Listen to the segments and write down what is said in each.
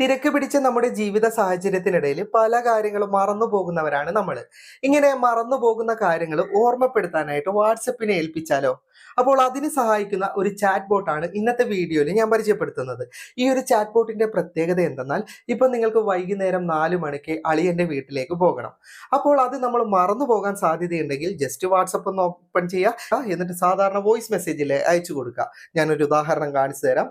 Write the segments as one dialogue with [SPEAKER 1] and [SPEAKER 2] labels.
[SPEAKER 1] തിരക്ക് പിടിച്ച നമ്മുടെ ജീവിത സാഹചര്യത്തിനിടയിൽ പല കാര്യങ്ങളും മറന്നു പോകുന്നവരാണ് നമ്മൾ ഇങ്ങനെ മറന്നു പോകുന്ന കാര്യങ്ങൾ ഓർമ്മപ്പെടുത്താനായിട്ട് വാട്സപ്പിനെ ഏൽപ്പിച്ചാലോ? അപ്പോൾ അതിന് സഹായിക്കുന്ന ഒരു ചാറ്റ് ബോട്ടാണ് ഇന്നത്തെ വീഡിയോയിൽ ഞാൻ പരിചയപ്പെടുത്തുന്നത്. ഈ ഒരു ചാറ്റ് ബോട്ടിന്റെ പ്രത്യേകത എന്തെന്നാൽ ഇപ്പം നിങ്ങൾക്ക് വൈകുന്നേരം നാല് മണിക്ക് അളിയന്റെ വീട്ടിലേക്ക് പോകണം. അപ്പോൾ അത് നമ്മൾ മറന്നു പോകാൻ സാധ്യതയുണ്ടെങ്കിൽ ജസ്റ്റ് വാട്സപ്പ് ഒന്ന് ഓപ്പൺ ചെയ്യുക എന്നിട്ട് സാധാരണ വോയിസ് മെസ്സേജിൽ അയച്ചു കൊടുക്കുക. ഞാനൊരു ഉദാഹരണം കാണിച്ചു തരാം.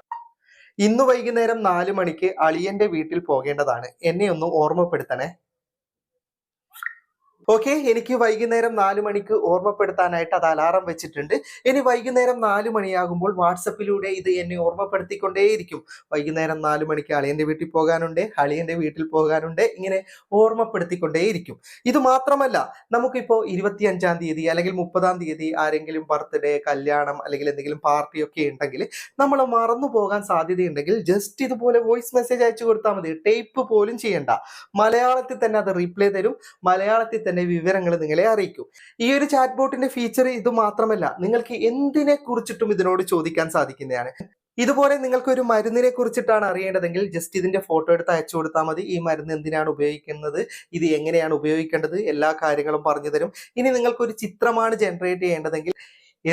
[SPEAKER 1] ഇന്ന് വൈകുന്നേരം നാല് മണിക്ക് അളിയന്റെ വീട്ടിൽ പോകേണ്ടതാണ്. എന്നെ ഒന്ന് ഓർമ്മപ്പെടുത്തണേ. ഓക്കെ എനിക്ക് വൈകുന്നേരം നാല് മണിക്ക് ഓർമ്മപ്പെടുത്താനായിട്ട് അത് അലാറം വെച്ചിട്ടുണ്ട്. ഇനി വൈകുന്നേരം നാല് മണിയാകുമ്പോൾ വാട്സപ്പിലൂടെ ഇത് എന്നെ ഓർമ്മപ്പെടുത്തിക്കൊണ്ടേയിരിക്കും. വൈകുന്നേരം നാല് മണിക്ക് അളിയന്റെ വീട്ടിൽ പോകാനുണ്ട് അളിയന്റെ വീട്ടിൽ പോകാനുണ്ട് ഇങ്ങനെ ഓർമ്മപ്പെടുത്തിക്കൊണ്ടേയിരിക്കും. ഇത് മാത്രമല്ല നമുക്കിപ്പോൾ ഇരുപത്തിയഞ്ചാം തീയതി അല്ലെങ്കിൽ മുപ്പതാം തീയതി ആരെങ്കിലും ബർത്ത്ഡേ കല്യാണം അല്ലെങ്കിൽ എന്തെങ്കിലും പാർട്ടിയൊക്കെ ഉണ്ടെങ്കിൽ നമ്മൾ മറന്നു പോകാൻ സാധ്യതയുണ്ടെങ്കിൽ ജസ്റ്റ് ഇതുപോലെ വോയിസ് മെസ്സേജ് അയച്ചു കൊടുത്താൽ മതി. ടേപ്പ് പോലും ചെയ്യണ്ട. മലയാളത്തിൽ തന്നെ അത് റീപ്ലേ തരും. മലയാളത്തിൽ തന്നെ വിവരങ്ങൾ നിങ്ങളെ അറിയിക്കും. ഈ ഒരു ചാറ്റ് ബോട്ടിന്റെ ഫീച്ചർ ഇത് മാത്രമല്ല നിങ്ങൾക്ക് എന്തിനെ കുറിച്ചിട്ടും ഇതിനോട് ചോദിക്കാൻ സാധിക്കുന്നതാണ്. ഇതുപോലെ നിങ്ങൾക്ക് ഒരു മരുന്നിനെ കുറിച്ചിട്ടാണ് അറിയേണ്ടതെങ്കിൽ ജസ്റ്റ് ഇതിന്റെ ഫോട്ടോ എടുത്ത് അയച്ചു കൊടുത്താൽ മതി. ഈ മരുന്ന് എന്തിനാണ് ഉപയോഗിക്കുന്നത്? ഇത് എങ്ങനെയാണ് ഉപയോഗിക്കേണ്ടത്? എല്ലാ കാര്യങ്ങളും പറഞ്ഞു തരും. ഇനി നിങ്ങൾക്ക് ഒരു ചിത്രമാണ് ജനറേറ്റ് ചെയ്യേണ്ടതെങ്കിൽ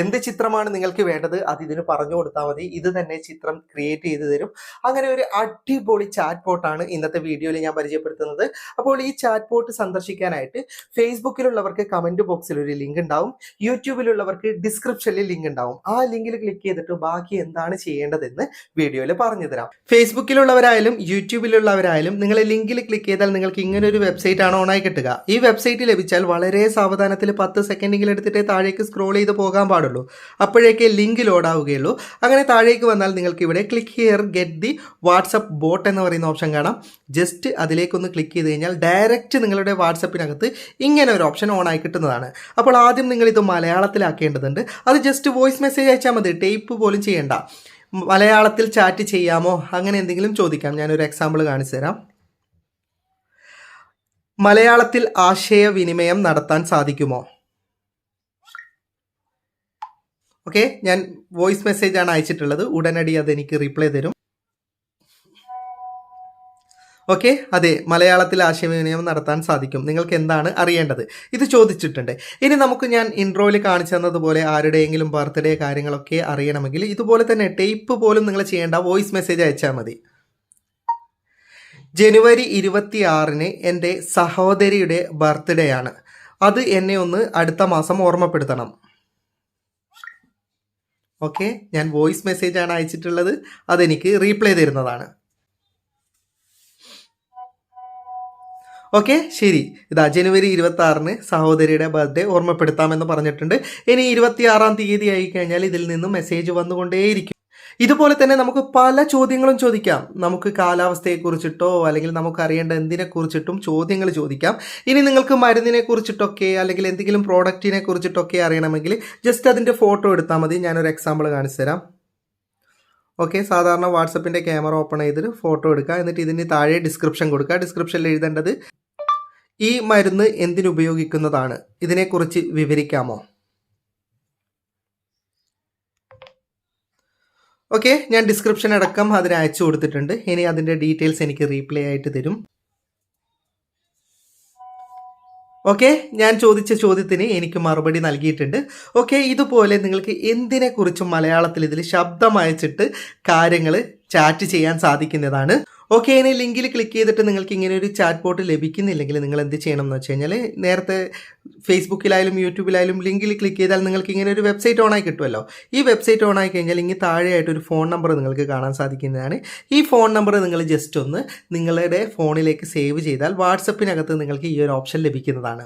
[SPEAKER 1] എന്ത് ചിത്രമാണ് നിങ്ങൾക്ക് വേണ്ടത് അത് ഇതിന് പറഞ്ഞു കൊടുത്താൽ മതി. ഇത് തന്നെ ചിത്രം ക്രിയേറ്റ് ചെയ്ത് തരും. അങ്ങനെ ഒരു അടിപൊളി ചാറ്റ് ബോട്ടാണ് ഇന്നത്തെ വീഡിയോയിൽ ഞാൻ പരിചയപ്പെടുത്തുന്നത്. അപ്പോൾ ഈ ചാറ്റ് ബോട്ട് സന്ദർശിക്കാനായിട്ട് ഫേസ്ബുക്കിലുള്ളവർക്ക് കമന്റ് ബോക്സിൽ ഒരു ലിങ്ക് ഉണ്ടാവും. യൂട്യൂബിലുള്ളവർക്ക് ഡിസ്ക്രിപ്ഷനിൽ ലിങ്ക് ഉണ്ടാവും. ആ ലിങ്കിൽ ക്ലിക്ക് ചെയ്തിട്ട് ബാക്കി എന്താണ് ചെയ്യേണ്ടതെന്ന് വീഡിയോയിൽ പറഞ്ഞു തരാം. ഫേസ്ബുക്കിലുള്ളവരായാലും യൂട്യൂബിലുള്ളവരായാലും നിങ്ങൾ ലിങ്കിൽ ക്ലിക്ക് ചെയ്താൽ നിങ്ങൾക്ക് ഇങ്ങനെ ഒരു വെബ്സൈറ്റ് ആണ് ഓണായി കിട്ടുക. ഈ വെബ്സൈറ്റ് ലഭിച്ചാൽ വളരെ സാവധാനത്തിൽ പത്ത് സെക്കൻഡെങ്കിലും എടുത്തിട്ട് താഴേക്ക് സ്ക്രോൾ ചെയ്ത് പോകാൻ പാടുള്ളൂ. അപ്പോഴേക്കേ ലിങ്ക് ലോഡ് ആവുകയുള്ളൂ. അങ്ങനെ താഴേക്ക് വന്നാൽ നിങ്ങൾക്ക് ഇവിടെ click here get the WhatsApp bot എന്ന് പറയുന്ന ഓപ്ഷൻ കാണാം. ജസ്റ്റ് അതിലേക്കൊന്ന് ക്ലിക്ക് ചെയ്ത് കഴിഞ്ഞാൽ ഡയറക്റ്റ് നിങ്ങളുടെ വാട്സപ്പിനകത്ത് ഇങ്ങനെ ഒരു ഓപ്ഷൻ ഓൺ ആയി കിട്ടുന്നതാണ്. അപ്പോൾ ആദ്യം നിങ്ങൾ ഇത് മലയാളത്തിലാക്കേണ്ടതുണ്ട്. അത് ജസ്റ്റ് വോയിസ് മെസ്സേജ് അയച്ചാൽ മതി. ടൈപ്പ് പോലും ചെയ്യേണ്ട. മലയാളത്തിൽ ചാറ്റ് ചെയ്യാമോ? അങ്ങനെ എന്തെങ്കിലും ചോദിക്കാം. ഞാനൊരു എക്സാമ്പിൾ കാണിച്ചു തരാം. മലയാളത്തിൽ ആശയവിനിമയം നടത്താൻ സാധിക്കുമോ? ഓക്കെ ഞാൻ വോയിസ് മെസ്സേജ് ആണ് അയച്ചിട്ടുള്ളത്. ഉടനടി അതെനിക്ക് റിപ്ലൈ തരും. ഓക്കെ അതെ മലയാളത്തിൽ ആശയവിനിമയം നടത്താൻ സാധിക്കും. നിങ്ങൾക്ക് എന്താണ് അറിയേണ്ടത്? ഇത് ചോദിച്ചിട്ടുണ്ട്. ഇനി നമുക്ക് ഞാൻ ഇൻട്രോയിൽ കാണിച്ചു തന്നതുപോലെ ആരുടെയെങ്കിലും ബർത്ത്ഡേ കാര്യങ്ങളൊക്കെ അറിയണമെങ്കിൽ ഇതുപോലെ തന്നെ ടേപ്പ് പോലും നിങ്ങൾ ചെയ്യേണ്ട വോയിസ് മെസ്സേജ് അയച്ചാൽ മതി. ജനുവരി ഇരുപത്തി ആറിന് എന്റെ സഹോദരിയുടെ ബർത്ത്ഡേ ആണ്. അത് എന്നെ ഒന്ന് അടുത്ത മാസം ഓർമ്മപ്പെടുത്തണം. ഓക്കെ ഞാൻ വോയിസ് മെസ്സേജ് ആണ് അയച്ചിട്ടുള്ളത്. അതെനിക്ക് റീപ്ലൈ തരുന്നതാണ്. ഓക്കെ ശരി. ഇതാ ജനുവരി ഇരുപത്തി ആറിന് സഹോദരിയുടെ ബർത്ത്ഡേ ഓർമ്മപ്പെടുത്താമെന്ന് പറഞ്ഞിട്ടുണ്ട്. ഇനി ഇരുപത്തി ആറാം തീയതി ആയി കഴിഞ്ഞാൽ ഇതിൽ നിന്നും മെസ്സേജ് വന്നുകൊണ്ടേയിരിക്കും. ഇതുപോലെ തന്നെ നമുക്ക് പല ചോദ്യങ്ങളും ചോദിക്കാം. നമുക്ക് കാലാവസ്ഥയെക്കുറിച്ചിട്ടോ അല്ലെങ്കിൽ നമുക്ക് അറിയേണ്ട എന്തിനെ കുറിച്ചിട്ടും ചോദ്യങ്ങൾ ചോദിക്കാം. ഇനി നിങ്ങൾക്ക് മരുന്നിനെ കുറിച്ചിട്ടൊക്കെ അല്ലെങ്കിൽ എന്തെങ്കിലും പ്രോഡക്റ്റിനെ കുറിച്ചിട്ടൊക്കെ അറിയണമെങ്കിൽ ജസ്റ്റ് അതിന്റെ ഫോട്ടോ എടുത്താൽ മതി. ഞാനൊരു എക്സാമ്പിൾ കാണിച്ചു തരാം. ഓക്കെ സാധാരണ വാട്സപ്പിന്റെ ക്യാമറ ഓപ്പൺ ചെയ്തിട്ട് ഫോട്ടോ എടുക്കുക. എന്നിട്ട് ഇതിന് താഴെ ഡിസ്ക്രിപ്ഷൻ കൊടുക്കുക. ഡിസ്ക്രിപ്ഷനിൽ എഴുതേണ്ടത് ഈ മരുന്ന് എന്തിനുപയോഗിക്കുന്നതാണ് ഇതിനെക്കുറിച്ച് വിവരിക്കാമോ? ഓക്കെ ഞാൻ ഡിസ്ക്രിപ്ഷൻ അടക്കം അതിന് അയച്ചു കൊടുത്തിട്ടുണ്ട്. ഇനി അതിന്റെ ഡീറ്റെയിൽസ് എനിക്ക് റീപ്ലേ ആയിട്ട് തരും. ഓക്കെ ഞാൻ ചോദിച്ച ചോദ്യത്തിന് എനിക്ക് മറുപടി നൽകിയിട്ടുണ്ട്. ഓക്കെ ഇതുപോലെ നിങ്ങൾക്ക് എന്തിനെക്കുറിച്ചും മലയാളത്തിൽ ഇതിൽ ശബ്ദം അയച്ചിട്ട് കാര്യങ്ങൾ ചാറ്റ് ചെയ്യാൻ സാധിക്കുന്നതാണ്. ഓക്കെ ഇനി ലിങ്കിൽ ക്ലിക്ക് ചെയ്തിട്ട് നിങ്ങൾക്ക് ഇങ്ങനെ ഒരു ചാറ്റ് ബോട്ട് ലഭിക്കുന്നില്ലെങ്കിൽ നിങ്ങൾ എന്ത് ചെയ്യണം എന്ന് വെച്ച് കഴിഞ്ഞാൽ നേരത്തെ ഫേസ്ബുക്കിലായാലും യൂട്യൂബിലായാലും ലിങ്കിൽ ക്ലിക്ക് ചെയ്താൽ നിങ്ങൾക്ക് ഇങ്ങനെ ഒരു വെബ്സൈറ്റ് ഓണായി കിട്ടുമല്ലോ. ഈ വെബ്സൈറ്റ് ഓണായി കഴിഞ്ഞാൽ ഇങ്ങനെ താഴെയായിട്ട് ഒരു ഫോൺ നമ്പർ നിങ്ങൾക്ക് കാണാൻ സാധിക്കുന്നതാണ്. ഈ ഫോൺ നമ്പർ നിങ്ങൾ ജസ്റ്റ് ഒന്ന് നിങ്ങളുടെ ഫോണിലേക്ക് സേവ് ചെയ്താൽ വാട്സപ്പിനകത്ത് നിങ്ങൾക്ക് ഈ ഒരു ഓപ്ഷൻ ലഭിക്കുന്നതാണ്.